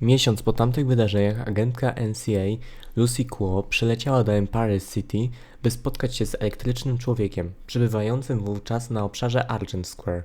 Miesiąc po tamtych wydarzeniach agentka NCA Lucy Kuo przyleciała do Empire City, by spotkać się z elektrycznym człowiekiem, przebywającym wówczas na obszarze Argent Square.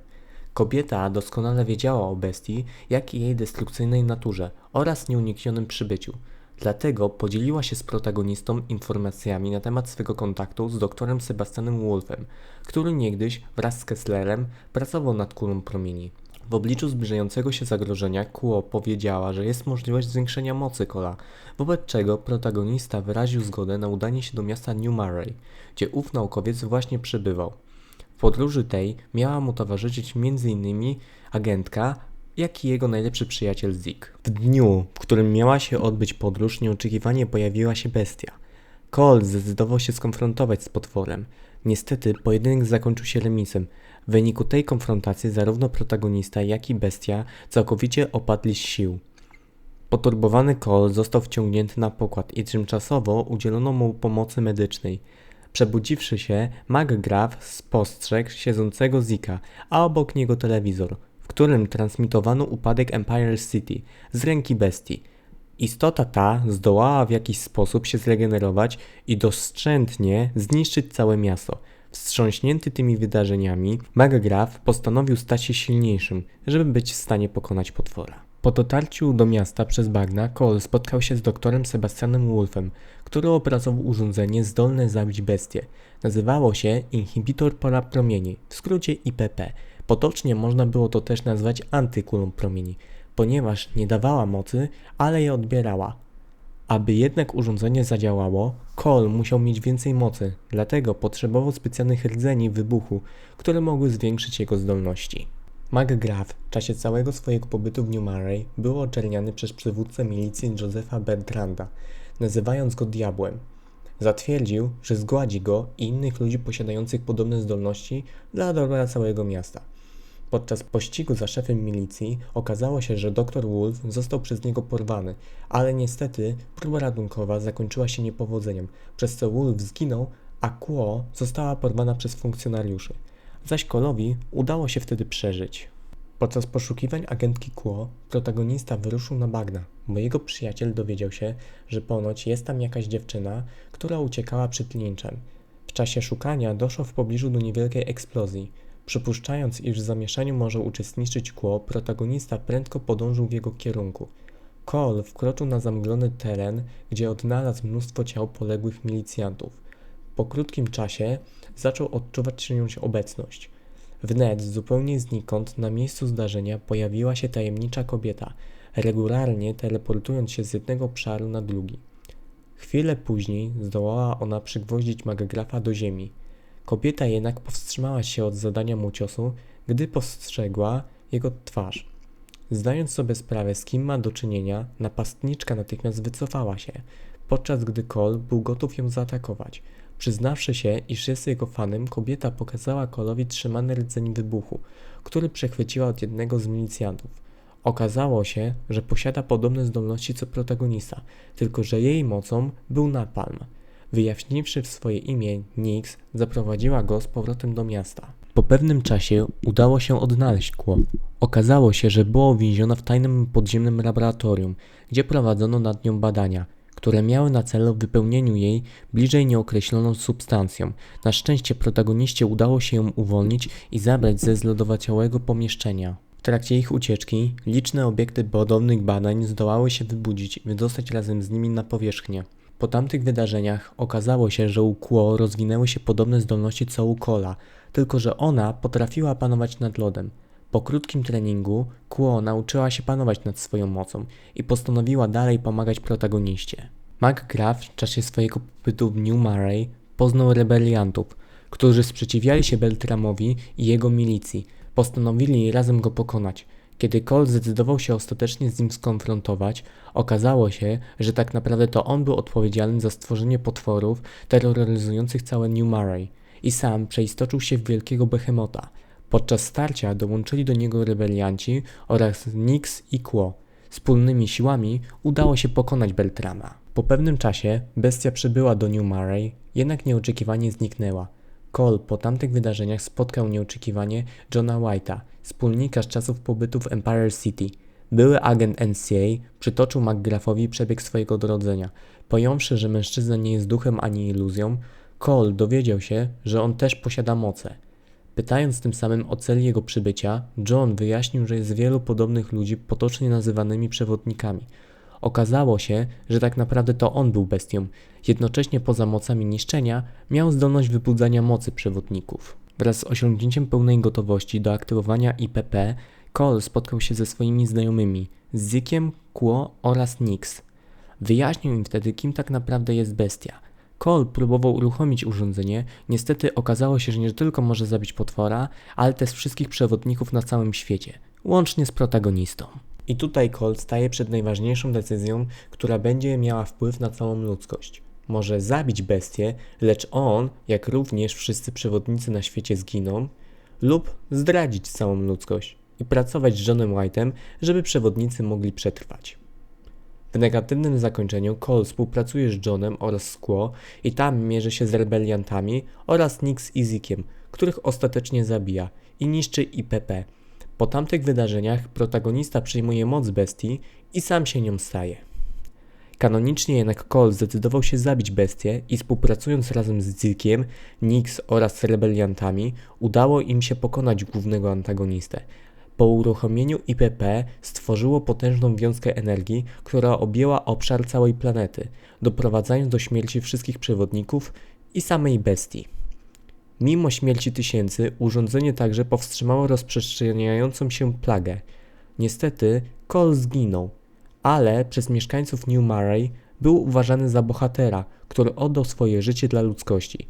Kobieta doskonale wiedziała o bestii, jak i jej destrukcyjnej naturze oraz nieuniknionym przybyciu. Dlatego podzieliła się z protagonistą informacjami na temat swego kontaktu z doktorem Sebastianem Wolfem, który niegdyś wraz z Kesslerem pracował nad kulą promieni. W obliczu zbliżającego się zagrożenia Kuo powiedziała, że jest możliwość zwiększenia mocy Kola, wobec czego protagonista wyraził zgodę na udanie się do miasta New Murray, gdzie ów naukowiec właśnie przebywał. W podróży tej miała mu towarzyszyć m.in. agentka, jak i jego najlepszy przyjaciel Zik. W dniu, w którym miała się odbyć podróż, nieoczekiwanie pojawiła się bestia. Cole zdecydował się skonfrontować z potworem. Niestety pojedynek zakończył się remisem. W wyniku tej konfrontacji zarówno protagonista, jak i bestia całkowicie opadli z sił. Poturbowany Cole został wciągnięty na pokład i tymczasowo udzielono mu pomocy medycznej. Przebudziwszy się, McGrath spostrzegł siedzącego Zika, a obok niego telewizor, w którym transmitowano upadek Empire City z ręki bestii. Istota ta zdołała w jakiś sposób się zregenerować i doszczętnie zniszczyć całe miasto. Wstrząśnięty tymi wydarzeniami, McGrath postanowił stać się silniejszym, żeby być w stanie pokonać potwora. Po dotarciu do miasta przez bagna, Cole spotkał się z doktorem Sebastianem Wolfem, który opracował urządzenie zdolne zabić bestie. Nazywało się inhibitor pola promieni, w skrócie IPP. Potocznie można było to też nazwać antykulą promieni, ponieważ nie dawała mocy, ale je odbierała. Aby jednak urządzenie zadziałało, Cole musiał mieć więcej mocy, dlatego potrzebował specjalnych rdzeni wybuchu, które mogły zwiększyć jego zdolności. McGrath w czasie całego swojego pobytu w New Murray był oczerniany przez przywódcę milicji Josepha Bertranda, nazywając go diabłem. Zatwierdził, że zgładzi go i innych ludzi posiadających podobne zdolności dla dobra całego miasta. Podczas pościgu za szefem milicji okazało się, że dr Wolf został przez niego porwany, ale niestety próba ratunkowa zakończyła się niepowodzeniem, przez co Wolf zginął, a Quo została porwana przez funkcjonariuszy. Zaś Kolowi udało się wtedy przeżyć. Podczas poszukiwań agentki Quo protagonista wyruszył na bagna, bo jego przyjaciel dowiedział się, że ponoć jest tam jakaś dziewczyna, która uciekała przed linczem. W czasie szukania doszło w pobliżu do niewielkiej eksplozji. Przypuszczając, iż w zamieszaniu może uczestniczyć Quo, protagonista prędko podążył w jego kierunku. Cole wkroczył na zamglony teren, gdzie odnalazł mnóstwo ciał poległych milicjantów. Po krótkim czasie zaczął odczuwać czyjąś obecność. Wnet, zupełnie znikąd, na miejscu zdarzenia pojawiła się tajemnicza kobieta, regularnie teleportując się z jednego obszaru na drugi. Chwilę później zdołała ona przygwoździć McGraffa do ziemi. Kobieta jednak powstrzymała się od zadania mu ciosu, gdy postrzegła jego twarz. Zdając sobie sprawę, z kim ma do czynienia, napastniczka natychmiast wycofała się, podczas gdy Cole był gotów ją zaatakować. Przyznawszy się, iż jest jego fanem, kobieta pokazała Colowi trzymany rdzeń wybuchu, który przechwyciła od jednego z milicjantów. Okazało się, że posiada podobne zdolności co protagonista, tylko że jej mocą był napalm. Wyjaśniwszy w swoje imię Nix, zaprowadziła go z powrotem do miasta. Po pewnym czasie udało się odnaleźć kło. Okazało się, że była uwięziona w tajnym podziemnym laboratorium, gdzie prowadzono nad nią badania, które miały na celu wypełnieniu jej bliżej nieokreśloną substancją. Na szczęście protagoniście udało się ją uwolnić i zabrać ze zlodowaciałego pomieszczenia. W trakcie ich ucieczki liczne obiekty podobnych badań zdołały się wybudzić i wydostać razem z nimi na powierzchnię. Po tamtych wydarzeniach okazało się, że u Quo rozwinęły się podobne zdolności co u Kola, tylko że ona potrafiła panować nad lodem. Po krótkim treningu Quo nauczyła się panować nad swoją mocą i postanowiła dalej pomagać protagoniście. McGrath w czasie swojego pobytu w New Murray poznał rebeliantów, którzy sprzeciwiali się Beltramowi i jego milicji. Postanowili razem go pokonać. Kiedy Cole zdecydował się ostatecznie z nim skonfrontować, okazało się, że tak naprawdę to on był odpowiedzialny za stworzenie potworów terroryzujących całe New Murray i sam przeistoczył się w wielkiego behemota. Podczas starcia dołączyli do niego rebelianci oraz Nix i Quo. Wspólnymi siłami udało się pokonać Beltrama. Po pewnym czasie bestia przybyła do New Murray, jednak nieoczekiwanie zniknęła. Cole po tamtych wydarzeniach spotkał nieoczekiwanie Johna White'a, wspólnika z czasów pobytu w Empire City. Były agent NCA przytoczył McGraffowi przebieg swojego odrodzenia. Pojąwszy, że mężczyzna nie jest duchem ani iluzją, Cole dowiedział się, że on też posiada moce. Pytając tym samym o cel jego przybycia, John wyjaśnił, że jest wielu podobnych ludzi potocznie nazywanymi przewodnikami. Okazało się, że tak naprawdę to on był bestią. Jednocześnie poza mocami niszczenia miał zdolność wybudzania mocy przewodników. Wraz z osiągnięciem pełnej gotowości do aktywowania IPP, Cole spotkał się ze swoimi znajomymi, Zikiem, Quo oraz Nix. Wyjaśnił im wtedy, kim tak naprawdę jest bestia. Cole próbował uruchomić urządzenie, niestety okazało się, że nie tylko może zabić potwora, ale też wszystkich przewodników na całym świecie, łącznie z protagonistą. I tutaj Cole staje przed najważniejszą decyzją, która będzie miała wpływ na całą ludzkość. Może zabić bestię, lecz on, jak również wszyscy przewodnicy na świecie zginą, lub zdradzić całą ludzkość i pracować z Johnem White'em, żeby przewodnicy mogli przetrwać. W negatywnym zakończeniu Cole współpracuje z Johnem oraz Squaw i tam mierzy się z rebeliantami oraz Nix i Zikiem, których ostatecznie zabija i niszczy IPP. Po tamtych wydarzeniach protagonista przyjmuje moc bestii i sam się nią staje. Kanonicznie jednak Cole zdecydował się zabić bestię i współpracując razem z Zikiem, Nix oraz rebeliantami udało im się pokonać głównego antagonistę. Po uruchomieniu IPP stworzyło potężną wiązkę energii, która objęła obszar całej planety, doprowadzając do śmierci wszystkich przewodników i samej bestii. Mimo śmierci tysięcy, urządzenie także powstrzymało rozprzestrzeniającą się plagę. Niestety, Cole zginął, ale przez mieszkańców New Murray był uważany za bohatera, który oddał swoje życie dla ludzkości.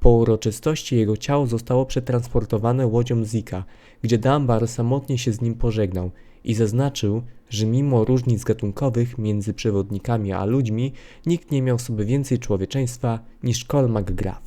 Po uroczystości jego ciało zostało przetransportowane łodzią Zika, gdzie Dunbar samotnie się z nim pożegnał i zaznaczył, że mimo różnic gatunkowych między przewodnikami a ludźmi, nikt nie miał sobie więcej człowieczeństwa niż Cole McGrath.